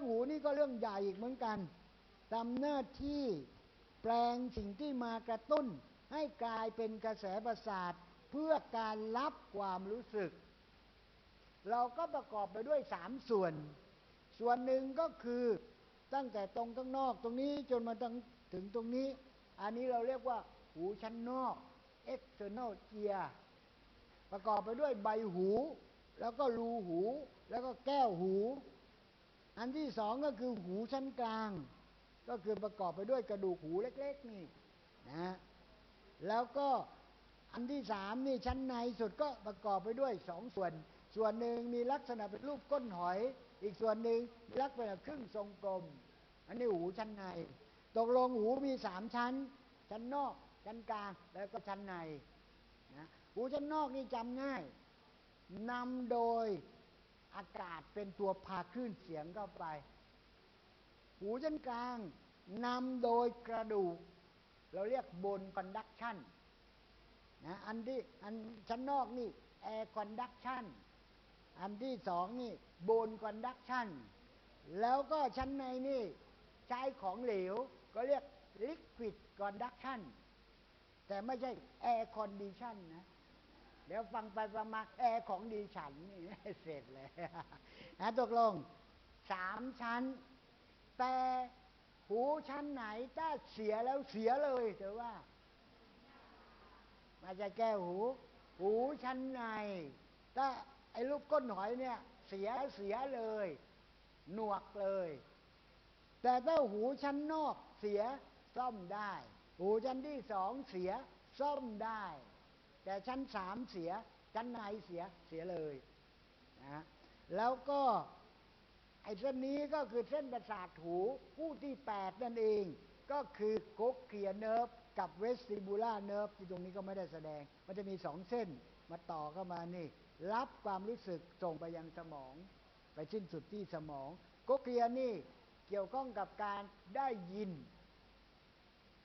รื่องหูนี่ก็เรื่องใหญ่อีกเหมือนกันทำหน้าที่แปลงสิ่งที่มากระตุ้น ให้กลายเป็นกระแสประสาทเพื่อการรับความรู้สึก เราก็ประกอบไปด้วยสามส่วน ส่วนหนึ่งก็คือตั้งแต่ตรงข้างนอกตรงนี้จนมาถึงถึงตรงนี้ อันนี้เราเรียกว่า หูชั้นนอก external ear ประกอบไปด้วยใบหู แล้วก็รูหู แล้วก็แก้วหู อันที่สองก็คือหูชั้นกลาง ก็คือประกอบไปด้วยกระดูกหูเล็กๆนี่นะแล้วก็อันที่สามนี่ชั้นในสุดก็ประกอบไปด้วยสองส่วน ส่วนหนึ่งมีลักษณะเป็นรูปก้นหอย อีกส่วนหนึ่งมีลักษณะครึ่งทรงกลม อันนี้หูชั้นใน ตกลงหูมีสามชั้น ชั้นนอกชั้นกลางแล้วก็ชั้นในนะหูชั้นนอกนี่จำง่ายนำโดย อากาศเป็นตัวพาคลื่นเสียงเข้าไป หูชั้นกลางนำโดยกระดูก เราเรียกบนคอนดักชันนะอันที่อันชั้นนอกนี่แอร์คอนดักชันอันที่สองนี่โบนคอนดักชันแล้วก็ชั้นในนี่ใช้ของเหลว ก็เรียกลิควิดคอนดักชันแต่ไม่ใช่แอร์คอนดิชันนะ เดี๋ยวฟังไปฟังมาแอร์ของดีฉันนี่เสร็จเลยนะตกลงสามชั้น แต่หูชั้นไหนถ้าเสียแล้วเสียเลยเธอว่ามาจะแก้หู หูชั้นในถ้าไอ้ลูกก้นหอยเนี่ย เสียเสียเลย หนวกเลย แต่ถ้าหูชั้นนอกเสียซ่อมได้ หูชั้นที่สองเสียซ่อมได้ แต่ชั้นสามเสียชั้นในเสียเสียเลยนะแล้วก็ไอ้เส้นนี้ก็คือเส้นประสาทหูผู้ที่แปดนั่นเอง ก็คือโคเคียเนิร์ฟกับเวสติบูล่าเนิร์ฟที่ตรงนี้ก็ไม่ได้แสดง มันจะมีสองเส้นมาต่อเข้ามานี่ รับความรู้สึกส่งไปยังสมอง ไปสิ้นสุดที่สมองโคเคียนี่เกี่ยวข้องกับการได้ยิน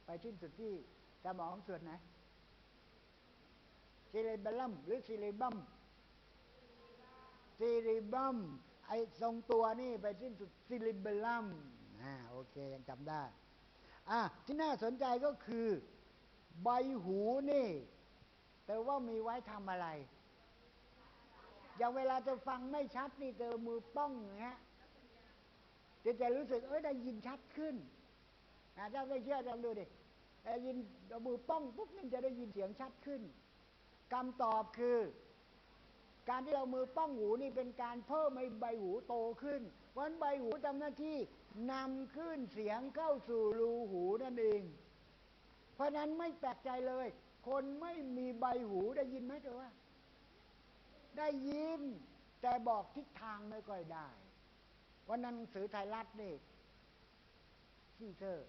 ไปสิ้นสุดที่สมองส่วนไหน ซิลิเบลัมหรือซิลิบัมซิลิบัมไอ้ทรงตัวนี่ไปสิ้นสุดซิลิเบลัมอ่าโอเคยังจำได้อะที่น่าสนใจก็คือ ใบหูนี่ แต่ว่ามีไว้ทำอะไร อย่างเวลาจะฟังไม่ชัดนี่เจอมือป้องเงี้ยจะจะรู้สึกเอ้ยได้ยินชัดขึ้นอะถ้าไม่เชื่อลองดูดิได้ยินเอามือป้องปุ๊บนี่จะได้ยินเสียงชัดขึ้น คำตอบคือ การที่เรามือป้องหูนี่เป็นการเพิ่มให้ใบหูโตขึ้นเพราะฉะนั้นใบหูทำหน้าที่นำขึ้นเสียงเข้าสู่รูหูนั่นเอง เพราะนั้นไม่แปลกใจเลย คนไม่มีใบหูได้ยินไหมเธอว่า ได้ยิน แต่บอกทิศทางไม่ค่อยได้วันนั้นหนังสือไทยรัฐนี่ที่เธอ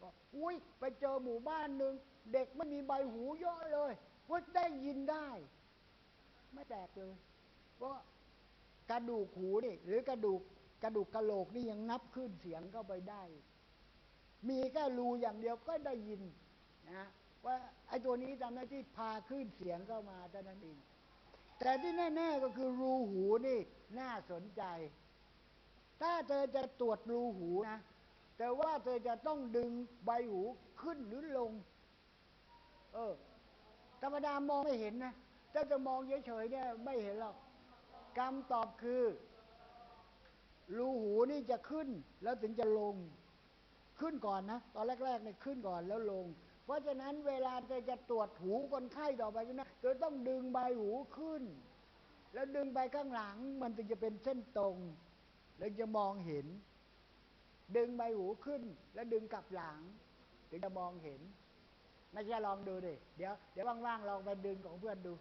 บอกอุ้ยไปเจอหมู่บ้านหนึ่งเด็กไม่มีใบหูเยอะเลย ว่าได้ยินได้ ไม่แตกเลยเพราะกระดูกหูนี่ หรือกระดูกกระดูกกระโหลกนี่ยังนับขึ้นเสียงเข้าไปได้ มีแค่รูอย่างเดียวก็ได้ยินนะว่าไอ้ตัวนี้ทำหน้าที่พาขึ้นเสียงเข้ามาเท่านั้นเองแต่ที่แน่ ๆก็คือรูหูนี่น่าสนใจ ถ้าเธอจะตรวจรูหูนะแต่ว่าเธอจะต้องดึงใบหูขึ้นหรือลง เออ ธรรมดามองไม่เห็นนะ ถ้าจะมองเฉยๆเนี่ยไม่เห็นหรอกคำตอบคือ รูหูนี่จะขึ้นแล้วถึงจะลง ขึ้นก่อนนะ ตอนแรกๆเนี่ยขึ้นก่อนแล้วลง เพราะฉะนั้นเวลาเธอจะตรวจหูคนไข้ต่อไปนะเธอต้องดึงใบหูขึ้น แล้วดึงไปข้างหลัง มันถึงจะเป็นเส้นตรง แล้วจะมองเห็น ดึงใบหูขึ้น แล้วดึงกลับหลัง ถึงจะมองเห็น ไม่ใช่ลองดูดิ เดี๋ยวเดี๋ยวว่างๆลองไปดึงของเพื่อนดู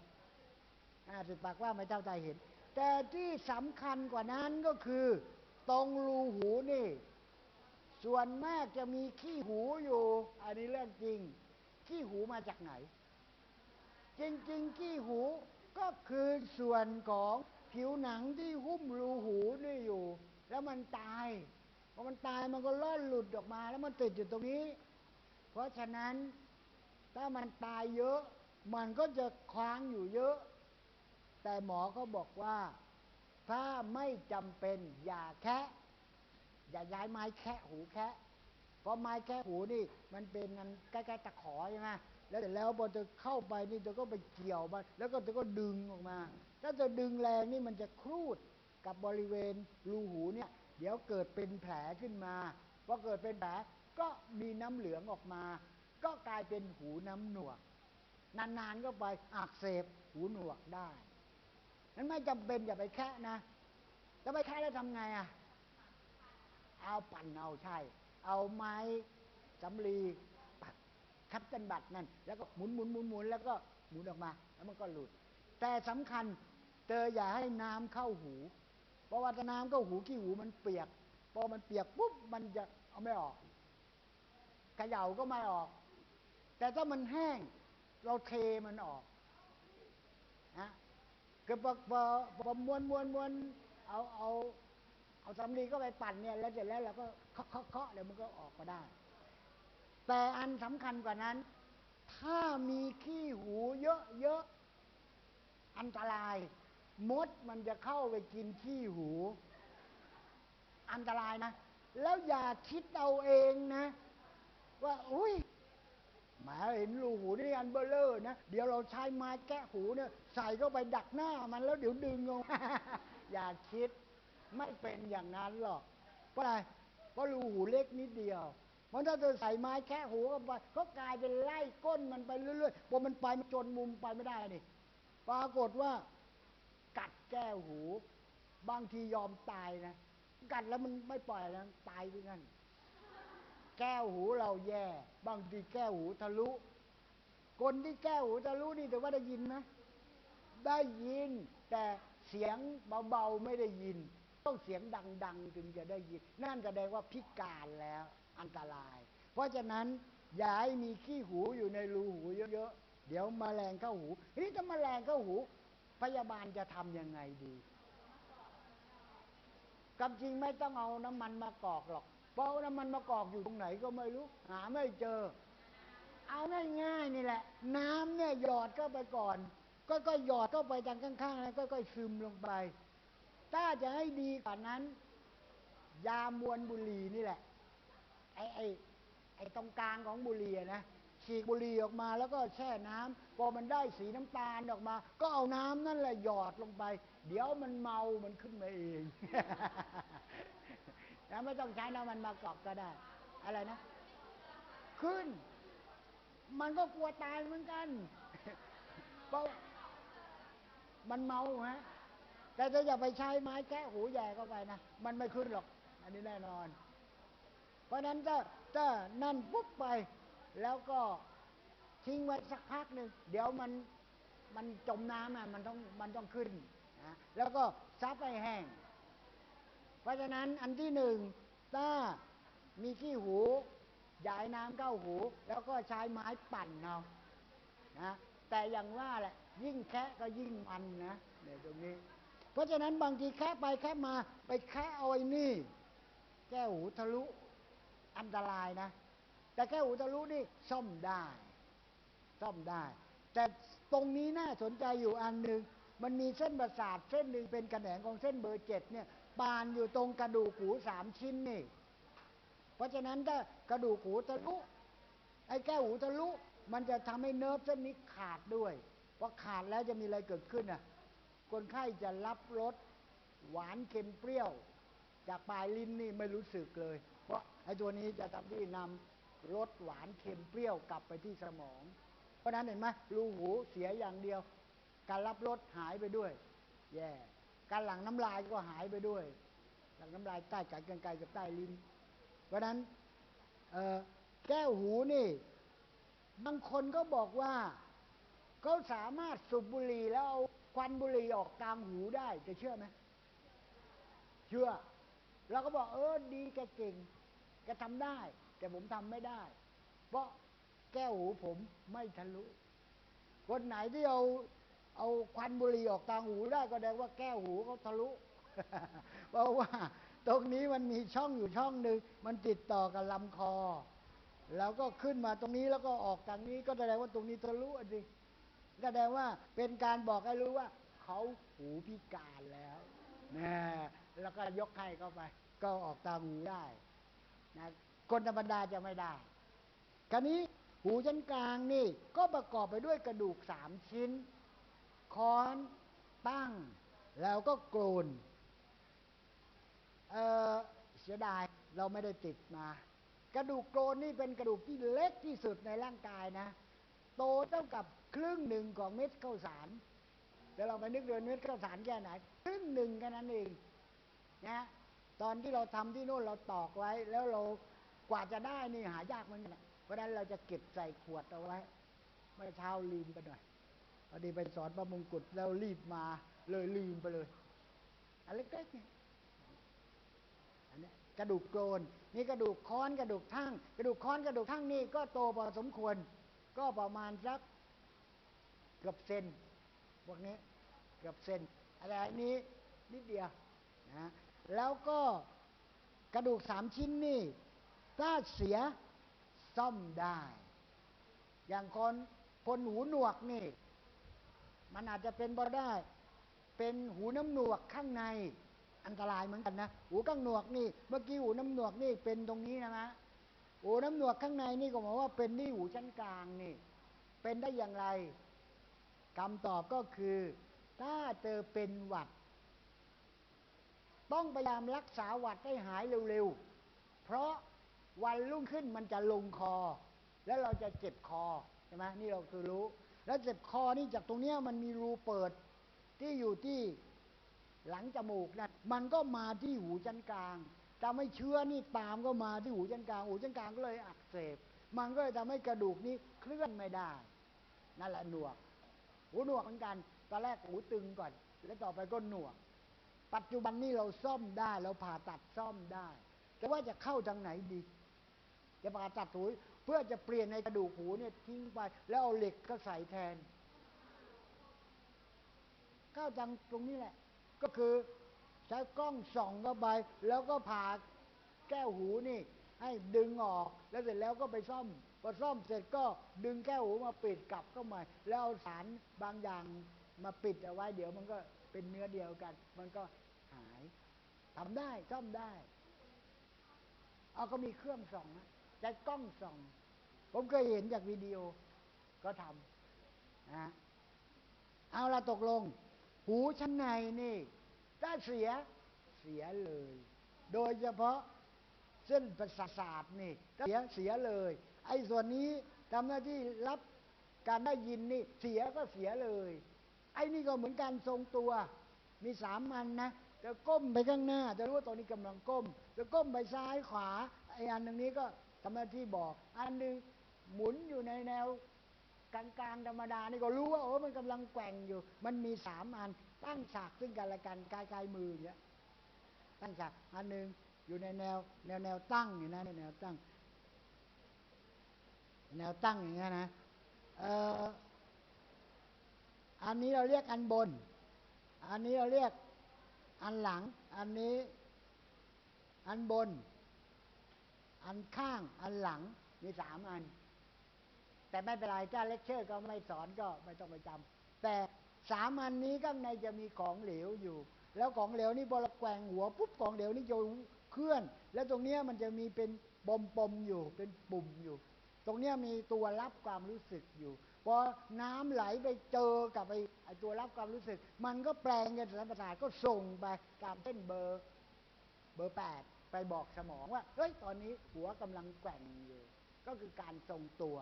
อ่าสิปากว่าไม่เจ้าใจเห็น แต่ที่สำคัญกว่านั้นก็คือ ตรงรูหูนี่ ส่วนมากจะมีขี้หูอยู่ อันนี้เรื่องจริง ขี้หูมาจากไหน จริงๆ ขี้หูก็คือส่วนของผิวหนังที่หุ้มรูหูนี่อยู่ แล้วมันตายพอมันตายมันก็ล่อนหลุดออกมา แล้วมันติดอยู่ตรงนี้ เพราะฉะนั้น ถ้ามันตายเยอะ มันก็จะค้างอยู่เยอะ แต่หมอก็บอกว่า ถ้าไม่จำเป็นอย่าแคะอย่าย้ายไม้แคะหูแคะเพราะไม้แคะหูนี่ มันเป็นอันใกล้ๆตะขอใช่ไหมแล้วเสร็จแล้วพอเธอเข้าไปนี่เธอก็ไปเกี่ยวมันแล้วก็เธอก็ดึงออกมา ถ้าเธอดึงแรงนี่มันจะครูดกับบริเวณรูหูเนี่ย เดี๋ยวเกิดเป็นแผลขึ้นมาพอเกิดเป็นแผลก็มีน้ำเหลืองออกมา ก็กลายเป็นหูน้ำหนวก นานๆก็ไปอักเสบหูหนวกได้นั้นไม่จำเป็นอย่าไปแคะนะแล้วไปแคะแล้วทำไงอะ เอาปั่นเอาใช่ เอาไม้สำลีปัดคับกันบัตรนั่น แล้วก็หมุนหมุนหมุนหมุนแล้วก็หมุนออกมา แล้วมันก็หลุด แต่สำคัญเธออย่าให้น้ำเข้าหู เพราะว่าถ้าน้ำเข้าหูขี้หูมันเปียก พอมันเปียกปุ๊บมันจะเอาไม่ออกเขย่าก็ไม่ออก แต่ถ้ามันแห้ง เราเทมันออกนะก็พอพอพอมวนมวนมวนเอาเอาเอาสำลีก็ไปปั่นเนี่ยแล้วเสร็จแล้วเราก็เคาะเคาะเคาะเดี๋ยวมันก็ออกมาได้ แต่อันสำคัญกว่านั้น ถ้ามีขี้หูเยอะๆอันตราย มดมันจะเข้าไปกินขี้หู อันตรายนะ แล้วอย่าคิดเอาเองนะ ว่าอุ้ย หมาเห็นรูหูนี่อันเบลเลอร์นะ เดี๋ยวเราใช้ไม้แกะหูเนี่ยใส่เข้าไปดักหน้ามันแล้วเดี๋ยวดึงออกมาอย่าคิดไม่เป็นอย่างนั้นหรอกเพราะอะไรเพราะรูหูเล็กนิดเดียว เพราะถ้าเธอใส่ไม้แค่หูเข้าไปก็กลายเป็นไล่ก้นมันไปเรื่อยๆพอมันไปมันจนมุมไปไม่ได้นี่ปรากฏว่า กัดแก้วหู บางทียอมตายนะ กัดแล้วมันไม่ปล่อยแล้วตายด้วยกัน แก้วหูเราแย่ บางทีแก้วหูทะลุ คนที่แก้วหูทะลุนี่แต่ว่าได้ยินไหมได้ยิน แต่เสียงเบาๆไม่ได้ยิน ต้องเสียงดัง ๆ ถึงจะได้ยิน นั่นแสดงว่าพิการแล้วอันตราย เพราะฉะนั้นอย่าให้มีขี้หูอยู่ในรูหูเยอะๆ เดี๋ยวมแมลงเข้าหูนี้ถ้ามแมลงเข้าหู พยาบาลจะทำยังไงดีกับจริงไม่ต้องเอาน้ำมันมากอกหรอก เพราะน้ำมันมากอกอยู่ตรงไหนก็ไม่รู้ หาไม่เจอ เอาง่ายๆนี่แหละ น้ำเนี่ยหยอดเข้าไปก่อนก็ๆหยอดเข้าไปทางข้างๆแล้วก็ซึมลงไป ถ้าจะให้ดีกว่านั้น ยามวนบุหรี่นี่แหละ ไอ้ไอ้ไอ้ตรงกลางของบุหรี่นะฉีกบุหรี่ออกมาแล้วก็แช่น้ำพอมันได้สีน้ำตาลออกมา ก็เอาน้ำนั่นแหละหยอดลงไป เดี๋ยวมันเมา มันขึ้นมาเอง แล้วไม่ต้องใช้น้ำมันมากรอกก็ได้ อะไรนะ ขึ้น มันก็กลัวตายเหมือนกัน เพราะมันเมาฮะ แต่ถ้าอย่าไปใช้ไม้แกะหูแย่เข้าไปนะ มันไม่ขึ้นหรอก อันนี้แน่นอน เพราะนั้นถ้าถ้านั่นปุ๊บไป แล้วก็ทิ้งไว้สักพักหนึ่งเดี๋ยวมันมันจมน้ำอะมันต้องมันต้องขึ้นนะแล้วก็ซับไปแห้ง เพราะฉะนั้นอันที่หนึ่งถ้ามีขี้หูย้ายน้ำเข้าหู แล้วก็ใช้ไม้ปั่นเอานะแต่อย่างว่าแหละยิ่งแคะก็ยิ่งมันนะเนี่ยตรงนี้ เพราะฉะนั้นบางทีแคะไปแคะมาไปแคะเอาไอ้นี่ แก้หูทะลุอันตรายนะ แต่แก้หูทะลุนี่ซ่อมได้ ซ่อมได้ แต่ตรงนี้น่าสนใจอยู่อันหนึ่งมันมีเส้นประสาทเส้นหนึ่งเป็นกระแหนงของเส้นเบอร์เจ็ดเนี่ย ปานอยู่ตรงกระดูกหูสามชิ้นนี่ เพราะฉะนั้นถ้ากระดูกหูทะลุไอ้แก้วหูทะลุมันจะทำให้เนิร์ฟเส้นนี้ขาดด้วยพอขาดแล้วจะมีอะไรเกิดขึ้นอะ คนไข้จะรับรสหวานเค็มเปรี้ยว จากปลายลิ้นนี่ไม่รู้สึกเลย เพราะไอ้ตัวนี้จะทำที่นำรสหวานเค็มเปรี้ยวกลับไปที่สมอง เพราะนั้นเห็นไหมรูหูเสียอย่างเดียว การรับรสหายไปด้วย แย่ การหลั่งน้ำลายก็หายไปด้วย หลั่งน้ำลายใต้กายกันไกลกับใต้ลิ้น เพราะนั้นแก้วหูนี่บางคนก็บอกว่าเขาสามารถสูบบุหรี่แล้วเอาควันบุหรี่ออกกลางหูได้จะเชื่อไหมเชื่อ เราก็บอกเออดีแกเก่งแกทำได้ แต่ผมทำไม่ได้ เพราะแก้วหูผมไม่ทะลุ คนไหนที่เอา เอาควันบุหรี่ออกกลางหูได้ก็แสดงว่าแก้วหูเขาทะลุ เพราะว่าตรงนี้มันมีช่องอยู่ช่องหนึ่งมันติดต่อกับลำคอ แล้วก็ขึ้นมาตรงนี้แล้วก็ออกทางนี้ก็แสดงว่าตรงนี้ทะลุสิแสดงว่าเป็นการบอกให้รู้ว่า เขาหูพิการแล้วนะแล้วก็ยกให้เข้าไป ก็ออกตามหูได้นะคนธรรมดาจะไม่ได้คราวนี้หูชั้นกลางนี่ก็ประกอบไปด้วยกระดูกสามชิ้น ค้อนตั้ง แล้วก็โกรนเออเสียดายเราไม่ได้ติดมา กระดูกโกรนนี่เป็นกระดูกที่เล็กที่สุดในร่างกายนะ โตเท่ากับครึ่งหนึ่งของเม็ดข้าวสารเดี๋ยวเราไปนึกเดือนเม็ดข้าวสารแค่ไหนครึ่งหนึ่งแค่นั้นเองนะตอนที่เราทำที่โน่นเราตอกไว้ แล้วเรากว่าจะได้นี่หายากเหมือนกันเพราะฉะนั้นเราจะเก็บใส่ขวดเอาไว้เมื่อเช้าลืมไปหน่อย พอดีไปสอนพระมงกุฎแล้วรีบมาเลยลืมไปเลย อันเล็กๆเนี่ยอันนี้กระดูกโกรนนี่กระดูกค้อนกระดูกทั้งกระดูกค้อนกระดูกทั้งนี่ก็โตพอสมควร ก็ประมาณสักเกือบเซนพวกนี้เกือบเซนอะไรนี้นิดเดียวนะแล้วก็กระดูกสามชิ้นนี่ถ้าเสียซ่อมได้ อย่างคนคนหูหนวกนี่ มันอาจจะเป็นบ่ได้ เป็นหูน้ำหนวกข้างในอันตรายเหมือนกันนะ หูข้างหนวกนี่ เมื่อกี้หูน้ำหนวกนี่เป็นตรงนี้นะมะหูน้ำหนวกข้างในนี่ก็หมายว่าเป็นที่หูชั้นกลางนี่ เป็นได้อย่างไรคำตอบก็คือ ถ้าเจอเป็นหวัด ต้องพยายามรักษาหวัดให้หายเร็วๆ เพราะวันรุ่งขึ้นมันจะลงคอ แล้วเราจะเจ็บคอใช่ไหมนี่เราคือรู้ แล้วเจ็บคอนี่จากตรงเนี้ยมันมีรูเปิดที่อยู่ที่หลังจมูกนะมันก็มาที่หูชั้นกลางทำให้เชื้อนี่ตามก็มาที่หูชั้นกลาง หูชั้นกลางก็เลยอักเสบ มันก็เลยทำให้กระดูกนี้เคลื่อนไม่ได้ นั่นแหละหนวก หูหนวกเหมือนกัน ตอนแรกหูตึงก่อน แล้วต่อไปก็หนวก ปัจจุบันนี้เราซ่อมได้ เราผ่าตัดซ่อมได้ แต่ว่าจะเข้าทางไหนดี จะผ่าตัดหู เพื่อจะเปลี่ยนในกระดูกหูเนี่ยทิ้งไป แล้วเอาเหล็กก็ใส่แทนเข้าทางตรงนี้แหละ ก็คือใช้กล้องส่องเข้าไปแล้วก็ผ่าแก้วหูนี่ ให้ดึงออกแล้วเสร็จแล้วก็ไปซ่อมพอซ่อมเสร็จก็ดึงแก้วหูมาปิดกลับเข้ามาแล้วเอาสารบางอย่างมาปิดเอาไว้ เดี๋ยวมันก็เป็นเนื้อเดียวกัน มันก็หายทำได้ซ่อมได้ เอาก็มีเครื่องส่องนะ ใช้กล้องส่อง ผมเคยเห็นจากวิดีโอก็ทำนะเอาละตกลง หูชั้นในนี่ถ้าเสียเสียเลย โดยเฉพาะเส้นประสาทนี่ถ้าเสียเสียเลย ไอ้ส่วนนี้ทำหน้าที่รับการได้ยินนี่เสียก็เสียเลย ไอ้นี่ก็เหมือนการทรงตัว มีสามอันนะจะก้มไปข้างหน้า จะรู้ว่าตอนนี้กำลังก้มจะก้มไปซ้ายขวาไอ้อันหนึ่งนี้ก็ ทำหน้าที่บอก อันหนึ่งหมุนอยู่ในแนวกลางๆธรรมดานี่ก็รู้ว่าโอ้มันกำลังแกว่งอยู่ มันมีสามอัน ตั้งฉากซึ่งกันและกันกายกายมืออย่างเงี้ยตั้งฉากอันหนึ่งอยู่ในแนว แนวแนวตั้งอยู่นะในแนวตั้ง แนวตั้งอย่างเงี้ยนะเอ่ออันนี้เราเรียกอันบน อันนี้เราเรียกอันหลัง อันนี้ อันบน อันข้างอันหลังมีสามอัน แต่ไม่เป็นไรถ้าเลคเชอร์ก็ไม่สอนก็ไม่ต้องไปจำแต่สามอันนี้ข้างในจะมีของเหลวอยู่ แล้วของเหลวนี่พอเราแกว่งหัวปุ๊บของเหลวนี่จะเคลื่อน แล้วตรงเนี้ยมันจะมีเป็นปมปมอยู่เป็นปุ่มอยู่ ตรงเนี้ยมีตัวรับความรู้สึกอยู่พอน้ำไหลไปเจอกับไอ้ไอตัวรับความรู้สึก มันก็แปลงกันสารประสาทก็ส่งไปตามเส้นเบอร์เบอร์แปด ไปบอกสมองว่าเฮ้ยตอนนี้หัวกำลังแกว่งอยู่ ก็คือการทรงตัว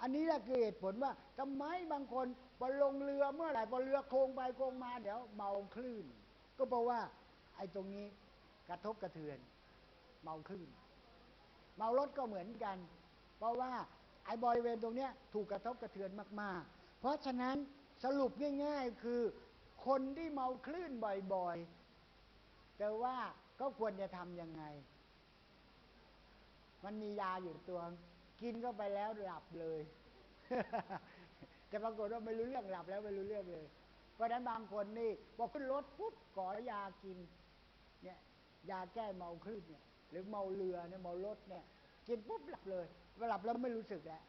อันนี้แหละคือเหตุผลว่าทำไมบางคนพอลงเรือเมื่อไหร่พอเรือโค้งไปโค้งมาเดี๋ยวเมาคลื่น ก็เพราะว่าไอ้ตรงนี้กระทบกระเทือน เมาคลื่น เมารถก็เหมือนกัน เพราะว่าไอ้บริเวณตรงเนี้ยถูกกระทบกระเทือนมาก ๆ เพราะฉะนั้นสรุปง่าย ๆ คือคนที่เมาคลื่นบ่อยๆแต่ว่า ก็ควรจะทำยังไง มันมียาอยู่ตัว กินเข้าไปแล้วหลับเลย แต่ปรากฏว่าไม่รู้เรื่องหลับแล้วไม่รู้เรื่องเลย เพราะฉะนั้นบางคนนี่พอขึ้นรถปุ๊บขอยากิน เนี่ย ยาแก้เมาคลื่นเนี่ย หรือเมาเรือเนี่ยเมารถเนี่ย กินปุ๊บหลับเลยเวลาหลับแล้วไม่รู้สึกแล้ว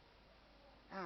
อะ